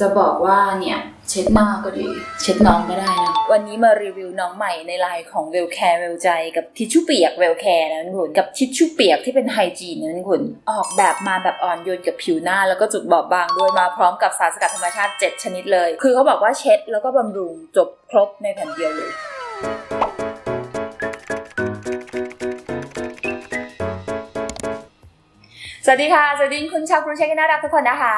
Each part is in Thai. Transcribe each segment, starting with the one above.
จะบอกว่าเนี่ยเช็ดหน้าก็ดี เช็ดน้องก็ได้นะ วันนี้มารีวิวน้องใหม่ในไลน์ของเวลแคร์เวลใจกับทิชชู่เปียกเวลแคร์นะทุกคนกับทิชชู่เปียกที่เป็นไฮจีนนะทุกคนออกแบบมาแบบอ่อนโยนกับผิวหน้า แล้วก็จุดบอบบางด้วยมาพร้อมกับสารสกัดธรรมชาติ 7 ชนิดเลย คือเขาบอกว่าเช็ดแล้วก็บำรุงจบครบในแผ่นเดียวเลยสวัสดีค่ะ สวัสดีคุณชาวกรุงเทพที่น่ารักทุกคนนะคะ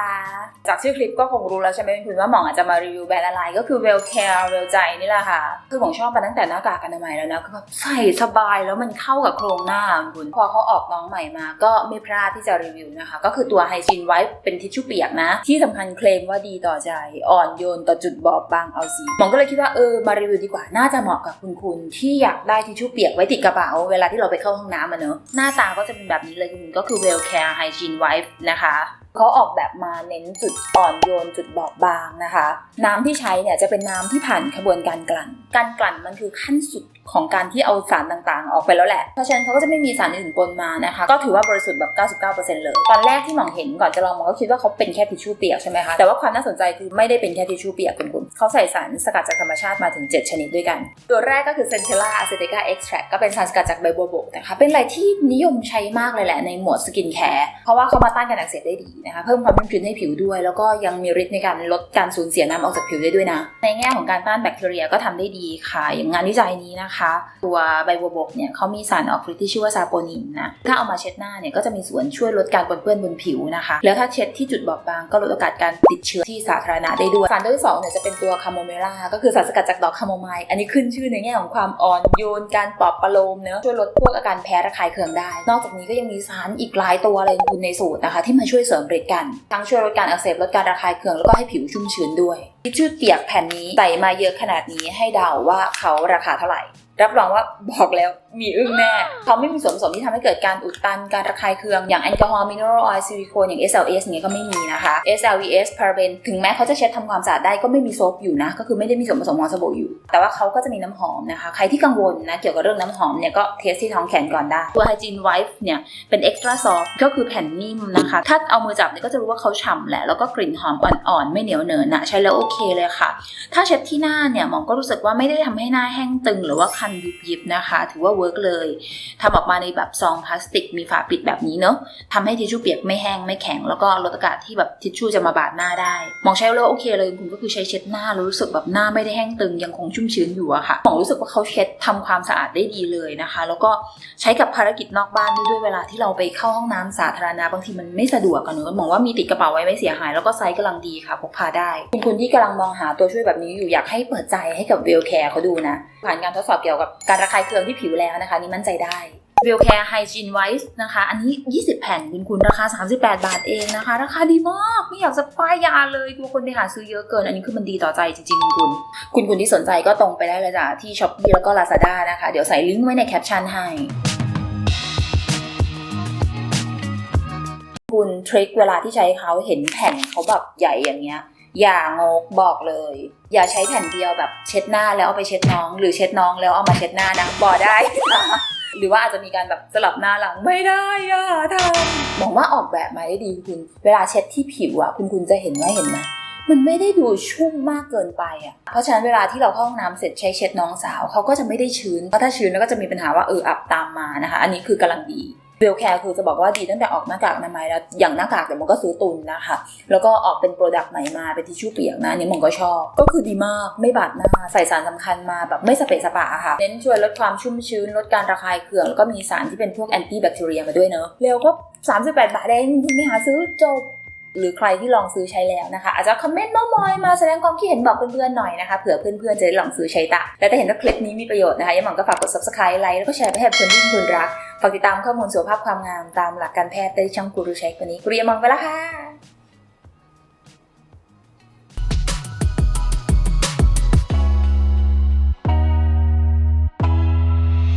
จากชื่อคลิปก็คงรู้แล้วใช่ไหมคุณว่าหมองอาจจะมารีวิวแบรนด์อะไรก็คือ Well Care Well ใจนี่แหละค่ะ คือหมองชอบมาตั้งแต่หน้ากากอนามัยแล้วนะคือแบบใส่สบายแล้วมันเข้ากับโครงหน้าคุณพอเขาออกน้องใหม่มา ก็ไม่พลาดที่จะรีวิวนะคะ ก็คือตัวไฮจินไว้เป็นทิชชู่เปียกนะ ที่สำคัญเคลมว่าดีต่อใจอ่อนโยนต่อจุดบอบบางเอาสีหมองก็เลยคิดว่าเออมารีวิวดีกว่าน่าจะเหมาะกับคุณคุณที่อยากได้ทิชชู่เปียกไว้ติดกระเป๋าเวลาที่เราไปเข้าห้องน้ำอะเนอะหน้าตาก็จะเป็นแบบนี้เลยคุณก็คือ Well Care Hygiene Wipe นะคะ เขาออกแบบมาเน้นจุดอ่อนโยนจุดบอบบางนะคะ น้ำที่ใช้เนี่ยจะเป็นน้ำที่ผ่านกระบวนการกลั่น การกลั่นมันคือขั้นสุดของการที่เอาสารต่างๆ ออกไปแล้วแหละ เพราะฉะนั้นเขาก็จะไม่มีสารอื่นปนมานะคะ ก็ถือว่าบริสุทธิ์แบบ 99%เลย ตอนแรกที่มองเห็นก่อนจะลองมองก็คิดว่าเขาเป็นแค่ทิชชู่เปียกใช่ไหมคะ แต่ว่าความน่าสนใจคือไม่ได้เป็นแค่ทิชชู่เปียกคุณคุณเขาใส่สารสกัดจากธรรมชาติมาถึง 7 ชนิดด้วยกัน ตัวแรกก็คือ Centella Acetica Extract ก็เป็นสารสกัดจากใบบัวบกนะคะ เป็นอะไรที่นิยมใช้มากเลยแหละในหมวดสกินแคร์ เพราะว่าเขามาต้านการอักเสบได้ดีนะคะเพิ่มความชุ่มชื้นให้ผิวด้วย แล้วก็ยังมีฤทธิ์ในการลดการสูญเสียน้ำออกจากผิวได้ด้วยนะ ในแง่ของการต้านแบคทีเรียก็ทำได้ดีค่ะ อย่างงานวิจัยนี้นะคะ ตัวใบบัวบกเนี่ยเขามีสารออกฤทธิ์ที่ชื่อว่าซาโปนินนะถ้าเอามาเช็ดหน้าเนี่ยก็จะมีส่วนช่วยลดการปนเปื้อนบนผิวนะคะ แล้วถ้าเช็ดที่จุดบอบบางก็ลดโอกาสการติดเชื้อที่สาธารณะได้ด้วยสารตัวที่สองเนี่ยจะเป็นตัวคาโมเมล่าก็คือสารสกัดจากดอกคาโมไมล์อันนี้ขึ้นชื่อในแง่ของความอ่อนโยนการปลอบประโลมเนอะช่วยลดพวกอาการแพ้ระคายเคืองได้ นอกจากนี้ก็ยังมีสารอีกหลายตัวเลยคุณในสูตรนะคะ ที่มาช่วยเสริมฤทธิ์กัน ทั้งช่วยลดการอักเสบลดการระคายเคืองแล้วก็ให้ผิวชุ่มชื้นด้วยทิชชู่เปียกแผ่นนี้ใส่มาเยอะขนาดนี้ให้เดาว่าเขาราคาเท่าไหร่ รับรองว่าบอกแล้วมีอึ้งแน่เขาไม่มีส่วนผสมที่ทำให้เกิดการอุดตันการระคายเคือง อย่างแอลกอฮอล์มิเนอรัลออยล์ซิลิโคนอย่าง SLS อย่างเงี้ยก็ไม่มีนะคะ SLES paraben ถึงแม้เขาจะเช็ดทำความสะอาดได้ก็ไม่มีโซฟอยู่นะ ก็คือไม่ได้มีส่วนผสมของสบู่อยู่ แต่ว่าเขาก็จะมีน้ำหอมนะคะ ใครที่กังวลนะเกี่ยวกับเรื่องน้ำหอมเนี่ยก็เทสที่ท้องแขนก่อนได้ตัว Hygiene Wipe เนี่ยเป็น extra soft ก็คือแผ่นนิ่มนะคะ ถ้าเอามือจับเนี่ยก็จะรู้ว่าเขาฉ่ำแหละแล้วก็กลิ่นหอมอ่อนๆไม่เหนียวเหนอะหนะใช้แล้วโอเคเลยค่ะ ถ้าเช็ดที่หน้าเนี่ยหมอก็รู้สึกว่าไม่ได้ทำให้หน้าแห้งตึงหรือว่าคนยุบยิบนะคะ ถือว่าเวิร์กเลยทำออกมาในแบบซองพลาสติกมีฝาปิดแบบนี้เนอะทำให้ทิชชู่เปียกไม่แห้งไม่แข็ง แล้วก็ลดโอกาสที่แบบทิชชู่จะมาบาดหน้าได้หมองใช้แล้วโอเคเลยคุณก็คือใช้เช็ดหน้าแล้วรู้สึกแบบหน้าไม่ได้แห้งตึงยังคงชุ่มชื้นอยู่อะค่ะหมองรู้สึกว่าเขาเช็ดทำความสะอาดได้ดีเลยนะคะ แล้วก็ใช้กับภารกิจนอกบ้านด้วยด้วยเวลาที่เราไปเข้าห้องน้ำสาธารณะบางทีมันไม่สะดวกกันเนอะมองว่ามีติดกระเป๋าไว้ไม่เสียหาย แล้วก็ไซส์กำลังดีค่ะพกพาได้คุณคุณที่กำลังมองหาตัวช่วยแบบนี้อยู่อยากให้เปิดใจให้กับเวลแคร์เขาดูนะผ่านการทดสอบเกี่ยวกับการระคายเคืองที่ผิวแล้วนะคะ นี่มั่นใจได้ w e l Care Hygiene Wipes นะคะ อันนี้ 20 แผ่นคุณคุณราคา 38 บาทเองนะคะ ราคาดีมาก ไม่อยากจะป้ายยาเลยกลัวคนไปหาซื้อเยอะเกิน อันนี้คือมันดีต่อใจจริง ๆ คุณคุณ คุณคุณที่สนใจก็ตรงไปได้เลยจ้ะที่ s h อ p e e แล้วก็ Lazada นะคะ เดี๋ยวใส่ลิงก์ไว้ในแคปชั่นให้ คุณทริคเวลาที่ใช้เขาเห็นแผ่นเขาแบบใหญ่อย่างเงี้ย อย่างกบอกเลย อย่าใช้แผ่นเดียวแบบเช็ดหน้าแล้วเอาไปเช็ดน้อง หรือเช็ดน้องแล้วเอามาเช็ดหน้านะบอกได้ หรือว่าอาจจะมีการแบบสลับหน้าหลังไม่ได้อะทำบอกว่าออกแบบมาได้ดีคุณ เวลาเช็ดที่ผิวอะคุณคุณจะเห็นว่าเห็นไหมมันไม่ได้ดูชุ่มมากเกินไปอะเพราะฉะนั้นเวลาที่เราเข้าห้องน้ำเสร็จใช้เช็ดน้องสาวเขาก็จะไม่ได้ชื้น เพราะถ้าชื้นแล้วก็จะมีปัญหาว่าเอออับตามมานะคะ อันนี้คือกำลังดี เวลแคร์คือจะบอกว่าดีตั้งแต่ออกหน้ากากอนามัยแล้วอย่างหน้ากากเนี่ยมันก็ซื้อตุนนะคะแล้วก็ออกเป็นโปรดักต์ใหม่มาเป็นทิชชู่เปียกนะอันนี้มองก็ชอบ ก็คือดีมากไม่บาดหน้าใส่สารสำคัญมาแบบไม่สเปะสปะอะค่ะเน้นช่วยลดความชุ่มชื้นลดการระคายเคืองแล้วก็มีสารที่เป็นพวกแอนตี้แบคทีเรียมาด้วยเนอะเร็วก็38 บาทเองคุณไม่หาซื้อจบ หรือใครที่ลองซื้อใช้แล้วนะคะ อาจจะคอมเมนต์เมามอยมาแสดงความคิดเห็นบอกเพื่อนๆหน่อยนะคะเผื่อเพื่อนๆจะได้ลองซื้อใช้ตามและถ้าเห็นว่าคลิปนี้มีประโยชน์นะคะยังหวังก็ฝากกด subscribe ไลค์แล้วก็แชร์ไปให้เพื่อนที่คุณรักฝากติดตามข้อมูลสุขภาพความงามตามหลักการแพทย์ได้ช่องกูรูเช็ควันนี้กุรียมองไปแล้วค่ะ